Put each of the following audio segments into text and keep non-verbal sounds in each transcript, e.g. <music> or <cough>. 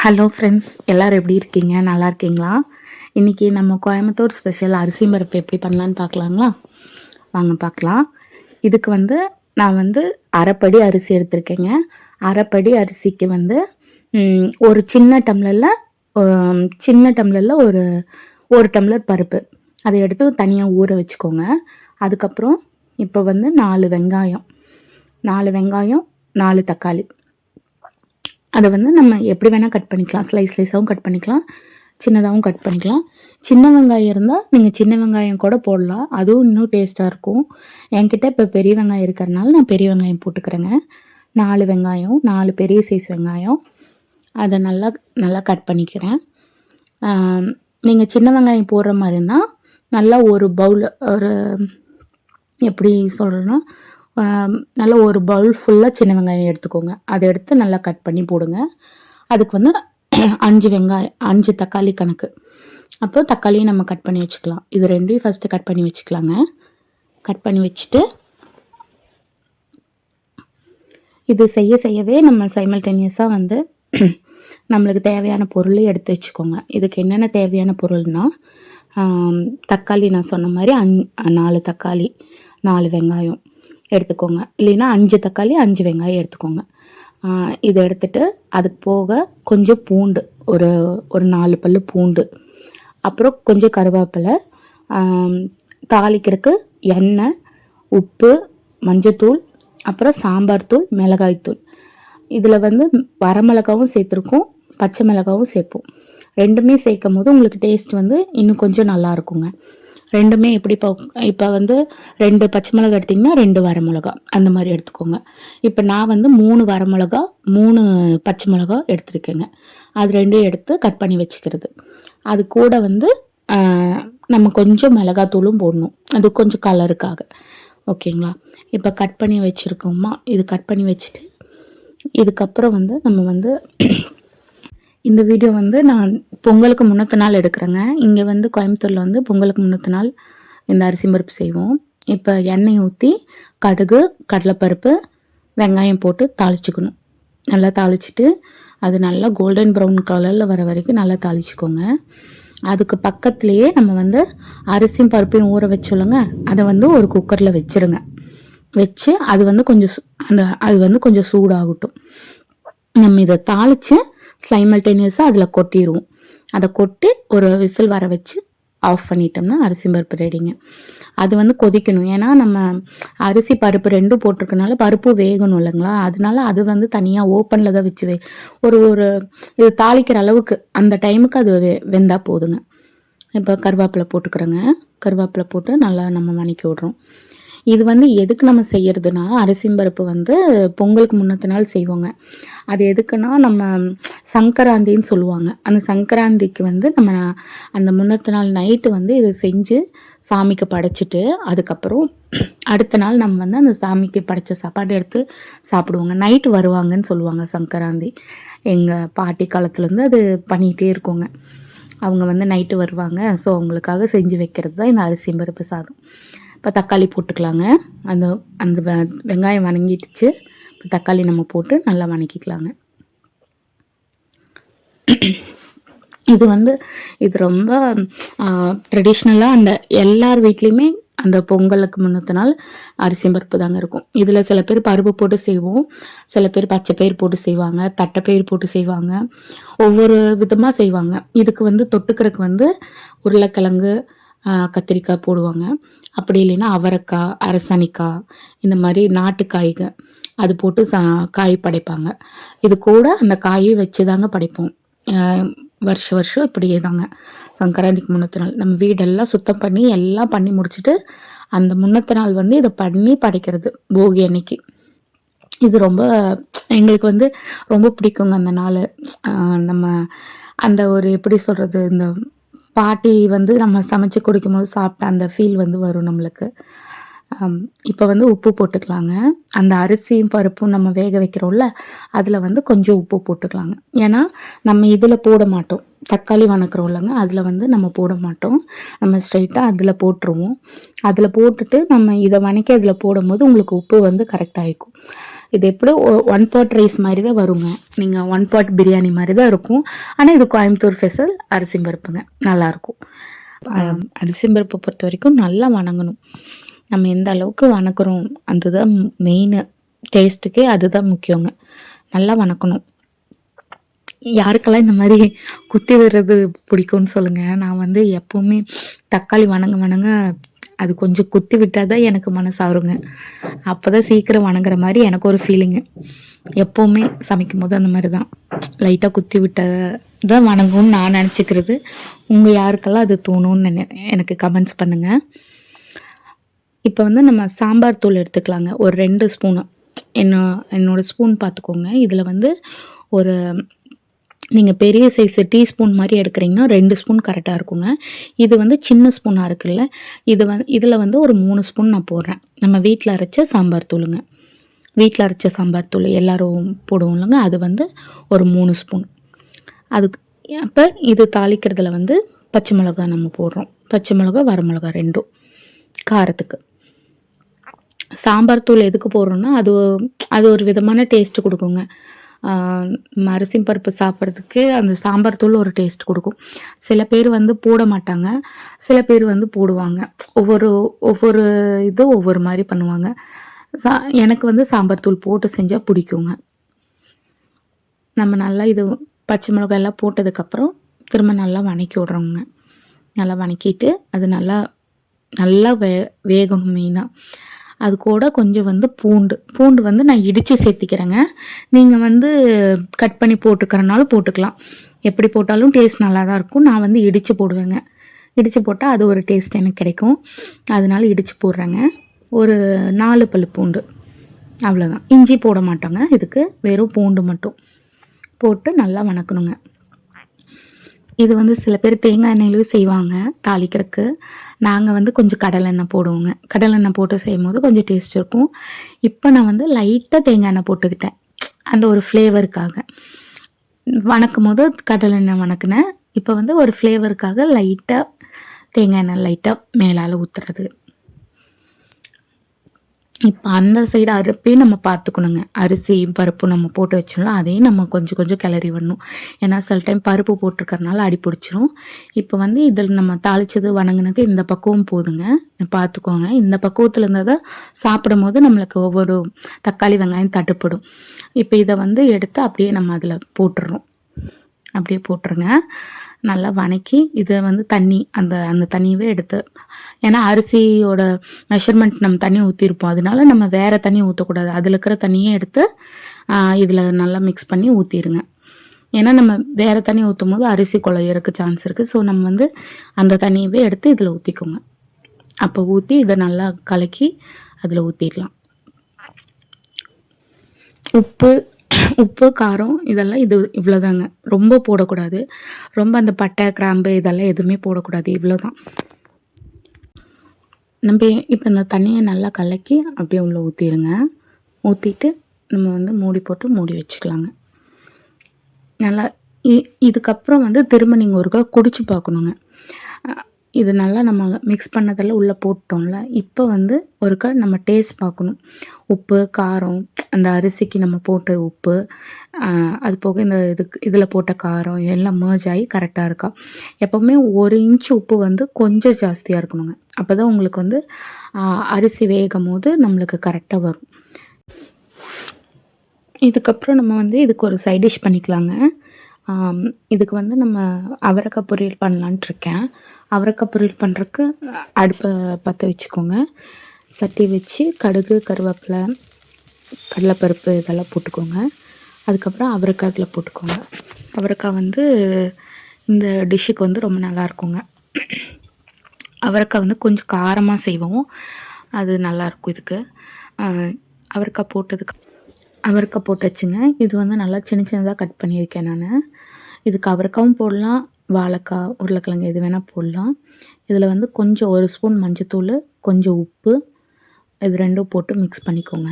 Hello friends எல்லோரும் எப்படி இருக்கீங்க? நல்லா இருக்கீங்களா? இன்றைக்கி நம்ம கோயம்புத்தூர் ஸ்பெஷல் அரிசி பருப்பு எப்படி பண்ணலான்னு பார்க்கலாங்களா? வாங்க பார்க்கலாம். இதுக்கு வந்து நான் வந்து அரைப்படி அரிசி எடுத்திருக்கேங்க. அரைப்படி அரிசிக்கு வந்து ஒரு சின்ன டம்ளரில் சின்ன டம்ளரில் ஒரு ஒரு டம்ளர் பருப்பு. அதை எடுத்து தனியாக ஊற வச்சுக்கோங்க. அதுக்கப்புறம் இப்போ வந்து நாலு வெங்காயம். நாலு வெங்காயம் நாலு தக்காளி. அதை வந்து நம்ம எப்படி வேணால் கட் பண்ணிக்கலாம். ஸ்லைஸ் ஸ்லைஸாகவும் கட் பண்ணிக்கலாம். சின்னதாகவும் கட் பண்ணிக்கலாம். சின்ன வெங்காயம் இருந்தால் நீங்கள் சின்ன வெங்காயம் கூட போடலாம். அதுவும் இன்னும் டேஸ்ட்டாக இருக்கும். என்கிட்ட இப்போ பெரிய வெங்காயம் இருக்கிறனால நான் பெரிய வெங்காயம் போட்டுக்கிறேங்க. நாலு வெங்காயம் நாலு பெரிய சைஸ் வெங்காயம். அதை நல்லா நல்லா கட் பண்ணிக்கிறேன். நீங்கள் சின்ன வெங்காயம் போடுற மாதிரி இருந்தால் நல்லா ஒரு பவுல் ஒரு எப்படி சொல்கிறேன்னா நல்லா ஒரு பவுல் ஃபுல்லாக சின்ன வெங்காயம் எடுத்துக்கோங்க. அதை எடுத்து நல்லா கட் பண்ணி போடுங்க. அதுக்கு வந்து <clears throat> அஞ்சு வெங்காயம் அஞ்சு தக்காளி கணக்கு. அப்போ தக்காளியும் நம்ம கட் பண்ணி வச்சுக்கலாம். இது ரெண்டையும் ஃபஸ்ட்டு கட் பண்ணி வச்சுக்கலாங்க. கட் பண்ணி வச்சுட்டு இது செய்ய செய்யவே நம்ம சைமல்டேனியஸாக வந்து <clears throat> நம்மளுக்கு தேவையான பொருள் எடுத்து வச்சுக்கோங்க. இதுக்கு என்னென்ன தேவையான பொருள்னால் தக்காளி நான் சொன்ன மாதிரி அஞ் நாலு தக்காளி நாலு வெங்காயம் எடுத்துக்கோங்க. இல்லைன்னா அஞ்சு தக்காளி அஞ்சு வெங்காயம் எடுத்துக்கோங்க. இதை எடுத்துட்டு அதுக்கு போக கொஞ்சம் பூண்டு ஒரு ஒரு நாலு பல்லு பூண்டு. அப்புறம் கொஞ்சம் கருவேப்பிலை தாளிக்கிறதுக்கு எண்ணெய் உப்பு மஞ்சத்தூள் அப்புறம் சாம்பார் தூள் மிளகாய்த்தூள் இதில் வந்து வரமிளகாவும் சேர்த்துருக்கோம் பச்சை மிளகாவும் சேர்ப்போம். ரெண்டுமே சேர்க்கும் போது உங்களுக்கு டேஸ்ட் வந்து இன்னும் கொஞ்சம் நல்லா இருக்குங்க. ரெண்டுமே எப்படி இப்போ இப்போ வந்து ரெண்டு பச்சை மிளகா எடுத்திங்கன்னா ரெண்டு வரமிளகா அந்த மாதிரி எடுத்துக்கோங்க. இப்போ நான் வந்து மூணு வரமிளகா மூணு பச்சை மிளகா எடுத்துருக்கேங்க. அது ரெண்டும் எடுத்து கட் பண்ணி வச்சுக்கிறது. அது கூட வந்து நம்ம கொஞ்சம் மிளகாத்தூளும் போடணும். அது கொஞ்சம் கலருக்காக. ஓகேங்களா? இப்போ கட் பண்ணி வச்சுருக்கோமா? இது கட் பண்ணி வச்சுட்டு இதுக்கப்புறம் வந்து நம்ம வந்து இந்த வீடியோ வந்து நான் பொங்கலுக்கு முன்னத்த நாள் எடுக்கிறேங்க. இங்கே வந்து கோயம்புத்தூரில் வந்து பொங்கலுக்கு முன்னத்த நாள் இந்த அரிசி பருப்பு செய்வோம். இப்போ எண்ணெய் ஊற்றி கடுகு கடலைப்பருப்பு வெங்காயம் போட்டு தாளிச்சுக்கணும். நல்லா தாளிச்சிட்டு அது நல்லா கோல்டன் ப்ரௌன் கலரில் வர வரைக்கும் நல்லா தாளிச்சுக்கோங்க. அதுக்கு பக்கத்துலேயே நம்ம வந்து அரிசியும் பருப்பையும் ஊற வச்சோலங்க அதை வந்து ஒரு குக்கரில் வச்சிருங்க. வச்சு அது வந்து கொஞ்சம் அந்த அது வந்து கொஞ்சம் சூடாகட்டும். நம்ம இதை தாளித்து சைமல்டேனியஸாக அதில் கொட்டிடுவோம் அதை கொட்டி ஒரு விசில் வர வச்சு ஆஃப் பண்ணிட்டோம்னா அரிசி பருப்பு ரெடிங்க அது வந்து கொதிக்கணும். ஏன்னா நம்ம அரிசி பருப்பு ரெண்டும் போட்டிருக்கனால பருப்பு வேகணும் இல்லைங்களா? அதனால அது வந்து தனியாக ஓப்பனில் தான் வச்சு வே ஒரு ஒரு இது தாளிக்கிற அளவுக்கு அந்த டைமுக்கு அது வெ வெந்தால் போதுங்க. இப்போ கருவேப்பிலை போட்டுக்கிறோங்க. கருவேப்பிலை போட்டு நல்லா நம்ம வணக்கி விட்றோம். இது வந்து எதுக்கு நம்ம செய்யறதுனா அரிசிம்பருப்பு வந்து பொங்கலுக்கு முன்னத்த நாள் செய்வோங்க. அது எதுக்குன்னா நம்ம சங்கராந்தின்னு சொல்லுவாங்க. அந்த சங்கராந்திக்கு வந்து நம்ம அந்த முன்னத்த நாள் நைட்டு வந்து இதை செஞ்சு சாமிக்கு படைச்சிட்டு அதுக்கப்புறம் அடுத்த நாள் நம்ம வந்து அந்த சாமிக்கு படைச்ச சாப்பாடு எடுத்து சாப்பிடுவோங்க. நைட்டு வருவாங்கன்னு சொல்லுவாங்க சங்கராந்தி. எங்கள் பாட்டி காலத்துலேருந்து அது பண்ணிகிட்டே இருக்கோங்க. அவங்க வந்து நைட்டு வருவாங்க. ஸோ அவங்களுக்காக செஞ்சு வைக்கிறது தான் இந்த அரிசி பருப்பு சாதம். இப்போ தக்காளி போட்டுக்கலாங்க. அந்த அந்த வெங்காயம் வணங்கிடுச்சு. இப்போ தக்காளி நம்ம போட்டு நல்லா வணக்கிக்கலாங்க. இது வந்து இது ரொம்ப ட்ரெடிஷ்னலாக அந்த எல்லார் வீட்லேயுமே அந்த பொங்கலுக்கு முன்னத்த நாள் அரிசி பருப்பு தாங்க இருக்கும். இதில் சில பேர் பருப்பு போட்டு செய்வோம். சில பேர் பச்சை பயிர் போட்டு செய்வாங்க. தட்டைப்பயிர் போட்டு செய்வாங்க. ஒவ்வொரு விதமாக செய்வாங்க. இதுக்கு வந்து தொட்டுக்கிறதுக்கு வந்து உருளைக்கிழங்கு கத்திரிக்காய் போடுவாங்க. அப்படி இல்லைன்னா அவரைக்காய் அரசணிக்காய் இந்த மாதிரி நாட்டு அது போட்டு சா காய் படைப்பாங்க. இது கூட அந்த காயை வச்சு தாங்க படைப்போம் வருஷ வருஷம் இப்படியே தாங்க. சங்கராந்திக்கு முன்னத்து நாள். நம்ம வீடெல்லாம் சுத்தம் பண்ணி எல்லாம் பண்ணி முடிச்சுட்டு அந்த முன்னத்து நாள் வந்து இதை பண்ணி படைக்கிறது போகி அன்னைக்கு. இது ரொம்ப எங்களுக்கு வந்து ரொம்ப பிடிக்குங்க அந்த நாள். நம்ம அந்த ஒரு எப்படி சொல்கிறது இந்த பாட்டி வந்து நம்ம சமைச்சு குடிக்கும்போது சாப்பிட்ட அந்த ஃபீல் வந்து வரும் நம்மளுக்கு. இப்போ வந்து உப்பு போட்டுக்கலாங்க. அந்த அரிசியும் பருப்பும் நம்ம வேக வைக்கிறோம்ல அதில் வந்து கொஞ்சம் உப்பு போட்டுக்கலாங்க. ஏன்னா நம்ம இதில் போட மாட்டோம். தக்காளி வணக்கிறோம் இல்லைங்க அதில் வந்து நம்ம போட மாட்டோம். நம்ம ஸ்ட்ரைட்டாக அதில் போட்டுருவோம். அதில் போட்டுட்டு நம்ம இதை வணக்கி அதில் போடும்போது உங்களுக்கு உப்பு வந்து கரெக்டாக இருக்கும் இது எப்படி ஒன் பாட் ரைஸ் மாதிரி தான் வருங்க. நீங்கள் ஒன் பாட் பிரியாணி மாதிரி தான் இருக்கும். ஆனால் இது கோயம்புத்தூர் ஃபெசல் அரிசி பருப்புங்க. நல்லாயிருக்கும். அரிசி பருப்பை பொறுத்த வரைக்கும் நல்லா வணங்கணும். நம்ம எந்த அளவுக்கு வணக்குறோம் அதுதான் மெயின் டேஸ்ட்டுக்கே அதுதான் முக்கியங்க. நல்லா வணக்கணும். யாருக்கெல்லாம் இந்த மாதிரி குத்தி விடுறது பிடிக்கும்னு சொல்லுங்கள் நான் வந்து எப்போவுமே தக்காளி வணங்க வணங்க அது கொஞ்சம் குத்தி விட்டால் தான் எனக்கு மனசு ஆறுங்க. அப்போ தான் சீக்கிரம் வணங்குற மாதிரி எனக்கு ஒரு ஃபீலிங்கு எப்போவுமே சமைக்கும் போது அந்த மாதிரி தான். லைட்டாக குத்தி விட்டால் தான் வணங்கும்னு நான் நினச்சிக்கிறது. உங்கள் யாருக்கெல்லாம் அது தோணும்னு நினை எனக்கு கமெண்ட்ஸ் பண்ணுங்கள் இப்போ வந்து நம்ம சாம்பார் தூள் எடுத்துக்கலாங்க. ஒரு ரெண்டு ஸ்பூனு என்ன என்னோடய ஸ்பூன் பார்த்துக்கோங்க இதில் வந்து ஒரு நீங்கள் பெரிய சைஸு டீஸ்பூன் மாதிரி எடுக்கிறீங்கன்னா ரெண்டு ஸ்பூன் கரெக்டாக இருக்குங்க. இது வந்து சின்ன ஸ்பூனாக இருக்குல்ல. இது வந்து இதில் வந்து ஒரு மூணு ஸ்பூன் நான் போடுறேன். நம்ம வீட்டில் அரைச்ச சாம்பார் தூளுங்க. வீட்டில் அரைச்ச சாம்பார் தூள் எல்லோரும் போடுவோம் இல்லைங்க. அது வந்து ஒரு மூணு ஸ்பூன் அதுக்கு அப்போ இது தாளிக்கிறதுல வந்து பச்சை மிளகா நம்ம போடுறோம். பச்சை மிளகா வரமிளகா ரெண்டும் காரத்துக்கு. சாம்பார் தூள் எதுக்கு போடுறோன்னா அது அது ஒரு விதமான டேஸ்ட்டு கொடுக்குங்க. அரிசி பருப்பு சாப்பிட்றதுக்கு அந்த சாம்பார் தூள் ஒரு டேஸ்ட் கொடுக்கும். சில பேர் வந்து போட மாட்டாங்க. சில பேர் வந்து போடுவாங்க. ஒவ்வொரு ஒவ்வொரு இதுவும் ஒவ்வொரு மாதிரி பண்ணுவாங்க. சா எனக்கு வந்து சாம்பார் தூள் போட்டு செஞ்சால் பிடிக்குங்க. நம்ம நல்லா இது பச்சை மிளகாய் எல்லாம் போட்டதுக்கப்புறம் திரும்ப நல்லா வணக்கி விட்றோங்க. நல்லா வணக்கிட்டு அது நல்லா நல்லா வே வேகணும் மெயினாக அது கூட கொஞ்சம் வந்து பூண்டு. பூண்டு வந்து நான் இடித்து சேர்த்திக்கிறேங்க. நீங்கள் வந்து கட் பண்ணி போட்டுக்கிறனாலும் போட்டுக்கலாம். எப்படி போட்டாலும் டேஸ்ட் நல்லா தான் இருக்கும். நான் வந்து இடித்து போடுவேங்க. இடித்து போட்டால் அது ஒரு டேஸ்ட் எனக்கு கிடைக்கும். அதனால இடித்து போடுறேங்க. ஒரு நாலு பல் பூண்டு. அவ்வளோதான் இஞ்சி போட மாட்டோங்க. இதுக்கு வெறும் பூண்டு மட்டும். போட்டு நல்லா வணக்கணுங்க. இது வந்து சில பேர் தேங்காய் எண்ணெயிலையும் செய்வாங்க தாளிக்கிறதுக்கு. நாங்கள் வந்து கொஞ்சம் கடலெண்ணெய் போடுவோங்க. கடலெண்ணெய் போட்டு செய்யும் போது கொஞ்சம் டேஸ்ட் இருக்கும். இப்போ நான் வந்து லைட்டாக தேங்காய் எண்ணெய் போட்டுக்கிட்டேன். அந்த ஒரு ஃப்ளேவருக்காக வணக்கும் போது கடலெண்ணெய் வணக்கினேன். இப்போ வந்து ஒரு ஃப்ளேவருக்காக லைட்டாக தேங்காய் எண்ணெய் லைட்டாக மேலால் ஊற்றுறது இப்போ அந்த சைடு அரிப்பையும் நம்ம பார்த்துக்கணுங்க அரிசி பருப்பு நம்ம போட்டு வச்சோம்ல அதையும் நம்ம கொஞ்சம் கொஞ்சம் கிளறி விடணும். ஏன்னா சில டைம் பருப்பு போட்டிருக்கறனால அடி பிடிச்சிரும். இப்போ வந்து இதில் நம்ம தாளித்தது வணங்கினது இந்த பக்குவம் போதுங்க. பார்த்துக்கோங்க இந்த பக்குவத்தில் இருந்தால் தான் சாப்பிடும் போது நம்மளுக்கு ஒவ்வொரு தக்காளி வெங்காயம் தட்டுப்படும். இப்போ இதை வந்து எடுத்து அப்படியே நம்ம அதில் போட்டுடுறோம் அப்படியே போட்டுருங்க. நல்லா வணக்கி இதை வந்து தண்ணி அந்த அந்த தண்ணியவே எடுத்து ஏன்னா அரிசியோட மெஷர்மெண்ட் நம்ம தண்ணி ஊற்றிருப்போம் அதனால நம்ம வேறு தண்ணி ஊற்றக்கூடாது அதில் இருக்கிற தண்ணியே எடுத்து இதில் நல்லா மிக்ஸ் பண்ணி ஊற்றிடுங்க ஏன்னா நம்ம வேறு தண்ணி ஊற்றும் போது அரிசி குழையறக்கு சான்ஸ் இருக்குது ஸோ நம்ம வந்து அந்த தண்ணியவே எடுத்து இதில் ஊற்றிக்கோங்க அப்போ ஊற்றி இதை நல்லா கலக்கி அதில் ஊற்றிடலாம் உப்பு உப்பு காரம் இதெல்லாம் இது இவ்வளோதாங்க ரொம்ப போடக்கூடாது. ரொம்ப அந்த பட்டை கிராம்பு இதெல்லாம் எதுவுமே போடக்கூடாது. இவ்வளோ தான் நம்ம இப்போ இந்த தண்ணியை நல்லா கலக்கி அப்படியே உள்ளே ஊற்றிடுங்க ஊற்றிட்டு நம்ம வந்து மூடி போட்டு மூடி வச்சுக்கலாங்க. நல்லா இதுக்கப்புறம் வந்து திரும்ப நீங்கள் ஒருக்கா குடிச்சு பார்க்கணுங்க. இது நல்லா நம்ம மிக்ஸ் பண்ணதெல்லாம் உள்ளே போட்டோம்ல இப்போ வந்து ஒருக்கா நம்ம டேஸ்ட் பார்க்கணும். உப்பு காரம் அந்த அரிசிக்கு நம்ம போட்ட உப்பு அது போக இந்த இதுக்கு இதில் போட்ட காரம் எல்லாம் மேர்ஜ் ஆகி கரெக்டாக இருக்கா? எப்போவுமே ஒரு இன்ச்சு உப்பு வந்து கொஞ்சம் ஜாஸ்தியாக இருக்கணுங்க. அப்போ தான் உங்களுக்கு வந்து அரிசி வேகும் போது நம்மளுக்கு கரெக்டாக வரும். இதுக்கப்புறம் நம்ம வந்து இதுக்கு ஒரு சைட் டிஷ் பண்ணிக்கலாங்க. இதுக்கு வந்து நம்ம அவரக்காய் பொரியல் பண்ணலான்ட்டு இருக்கேன். அவரக்காய் பொரியல் பண்ணுறக்கு அடுப்பை பற்ற வச்சுக்கோங்க. சட்டி வச்சு கடுகு கருவேப்பிலை கடலைப்பருப்பு இதெல்லாம் போட்டுக்கோங்க. அதுக்கப்புறம் அவரைக்காய் இதில் போட்டுக்கோங்க. அவரைக்காய் வந்து இந்த டிஷ்ஷுக்கு வந்து ரொம்ப நல்லாயிருக்குங்க அவரைக்காய் வந்து கொஞ்சம் காரமாக செய்வோம். அது நல்லாயிருக்கும் இதுக்கு. அவரைக்காய் போட்டதுக்கு அவரைக்காய் போட்டாச்சுங்க. இது வந்து நல்லா சின்ன சின்னதாக கட் பண்ணியிருக்கேன் நான். இதுக்கு அவரைக்காவும் போடலாம். வாழைக்காய் உருளைக்கிழங்கு எது வேணால் போடலாம். இதில் வந்து கொஞ்சம் ஒரு ஸ்பூன் மஞ்சத்தூள் கொஞ்சம் உப்பு இது ரெண்டும் போட்டு மிக்ஸ் பண்ணிக்கோங்க.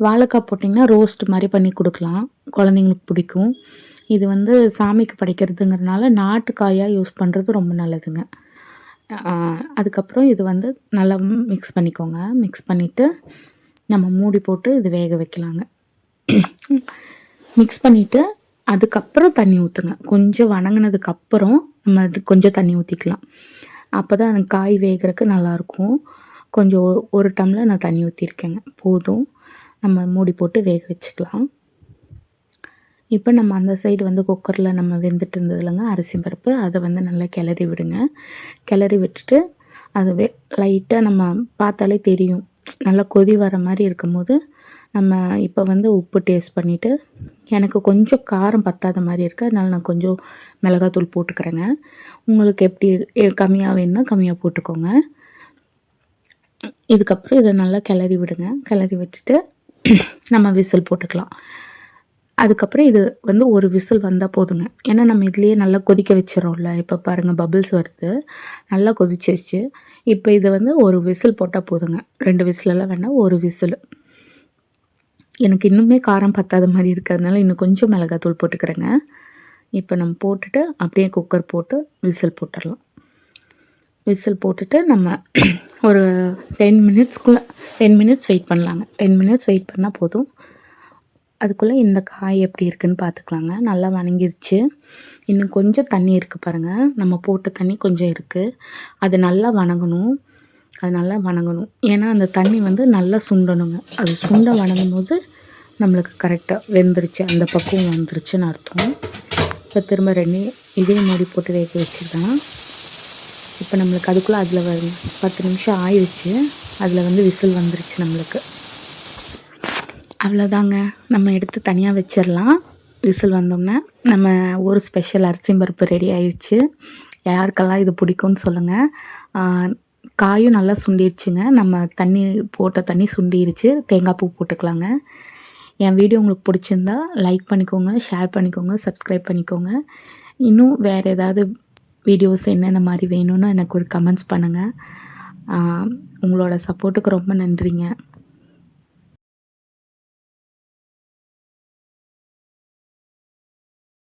வாழைக்காய் போட்டிங்கன்னா ரோஸ்ட் மாதிரி பண்ணி கொடுக்கலாம். குழந்தைங்களுக்கு பிடிக்கும். இது வந்து சாமிக்கு படைக்கிறதுங்கிறனால நாட்டுக்காயாக யூஸ் பண்ணுறது ரொம்ப நல்லதுங்க. அதுக்கப்புறம் இது வந்து நல்லா மிக்ஸ் பண்ணிக்கோங்க. மிக்ஸ் பண்ணிவிட்டு நம்ம மூடி போட்டு இது வேக வைக்கலாங்க. மிக்ஸ் பண்ணிவிட்டு அதுக்கப்புறம் தண்ணி ஊற்றுங்க கொஞ்சம் வணங்கினதுக்கப்புறம் நம்ம அது கொஞ்சம் தண்ணி ஊற்றிக்கலாம் அப்போ தான் அந்த காய் வேகிறதுக்கு நல்லாயிருக்கும் கொஞ்சம் ஒரு ஒரு டம்ளர் நான் தண்ணி ஊற்றிருக்கேங்க போதும். நம்ம மூடி போட்டு வேக வச்சுக்கலாம். இப்போ நம்ம அந்த சைடு வந்து குக்கரில் நம்ம வெந்துட்டு இருந்ததுலங்க அரிசி பருப்பு. அதை வந்து நல்லா கிளறி விடுங்க. கிளறி விட்டுட்டு அது வே லைட்டாக நம்ம பார்த்தாலே தெரியும். நல்லா கொதி வர மாதிரி இருக்கும்போது நம்ம இப்போ வந்து உப்பு டேஸ்ட் பண்ணிவிட்டு எனக்கு கொஞ்சம் காரம் பத்தாத மாதிரி இருக்குது அதனால் நான் கொஞ்சம் மிளகாத்தூள் போட்டுக்கிறேங்க. உங்களுக்கு எப்படி கம்மியாக வேணும்னா கம்மியாக போட்டுக்கோங்க. இதுக்கப்புறம் இதை நல்லா கிளறி விடுங்க. கிளறி விட்டுட்டு நம்ம விசில் போட்டுக்கலாம். அதுக்கப்புறம் இது வந்து ஒரு விசில் வந்தால் போதுங்க. ஏன்னா நம்ம இதுலேயே நல்லா கொதிக்க வச்சிடறோம்ல இப்போ பாருங்கள் பபிள்ஸ் வருது. நல்லா கொதிச்சிருச்சு. இப்போ இதை வந்து ஒரு விசில் போட்டால் போதுங்க. ரெண்டு விசிலெல்லாம் வேணால் ஒரு விசில். எனக்கு இன்னுமே காரம் பத்தாத மாதிரி இருக்கிறதுனால இன்னும் கொஞ்சம் மிளகாத்தூள் போட்டுக்கிறேங்க. இப்போ நம்ம போட்டுட்டு அப்படியே குக்கர் போட்டு விசில் போட்டுடலாம். விசில் போட்டுட்டு நம்ம ஒரு டென் மினிட்ஸ்க்குள்ளே டென் மினிட்ஸ் வெயிட் பண்ணலாங்க. டென் மினிட்ஸ் வெயிட் பண்ணால் போதும். அதுக்குள்ளே இந்த காய் எப்படி இருக்குதுன்னு பார்த்துக்கலாங்க நல்லா வணங்கிருச்சு. இன்னும் கொஞ்சம் தண்ணி இருக்குது பாருங்கள் நம்ம போட்ட தண்ணி கொஞ்சம் இருக்குது அது நல்லா வணங்கணும். அது நல்லா வணங்கணும். ஏன்னா அந்த தண்ணி வந்து நல்லா சுண்டணுங்க. அது சுண்ட வணங்கும் போது நம்மளுக்கு கரெக்டாக வெந்துருச்சு. அந்த பக்குவம் வந்துருச்சுன்னு அர்த்தம். இப்போ திரும்ப ரெண்டு இதே மூடி போட்டு வேக வச்சுக்கலாம் இப்போ நம்மளுக்கு அதுக்குள்ளே அதில் வரும் பத்து நிமிஷம் ஆயிடுச்சு. அதில் வந்து விசில் வந்துருச்சு நம்மளுக்கு. அவ்வளோதாங்க. நம்ம எடுத்து தனியாக வச்சிடலாம். விசில் வந்தோம்னா நம்ம ஒரு ஸ்பெஷல் அரிசி பருப்பு ரெடி ஆயிடுச்சு. யாருக்கெல்லாம் இது பிடிக்கும்னு சொல்லுங்கள் காயும் நல்லா சுண்டிருச்சுங்க. நம்ம தண்ணி போட்ட தண்ணி சுண்டிருச்சு. தேங்காய் பூ போட்டுக்கலாங்க. என் வீடியோ உங்களுக்கு பிடிச்சிருந்தா லைக் பண்ணிக்கோங்க ஷேர் பண்ணிக்கோங்க சப்ஸ்கிரைப் பண்ணிக்கோங்க. இன்னும் வேறு ஏதாவது வீடியோஸ் என்னென்ன மாதிரி வேணும்னு எனக்கு ஒரு கமெண்ட்ஸ் பண்ணுங்கள் உங்களோட சப்போர்ட்டுக்கு ரொம்ப நன்றிங்க.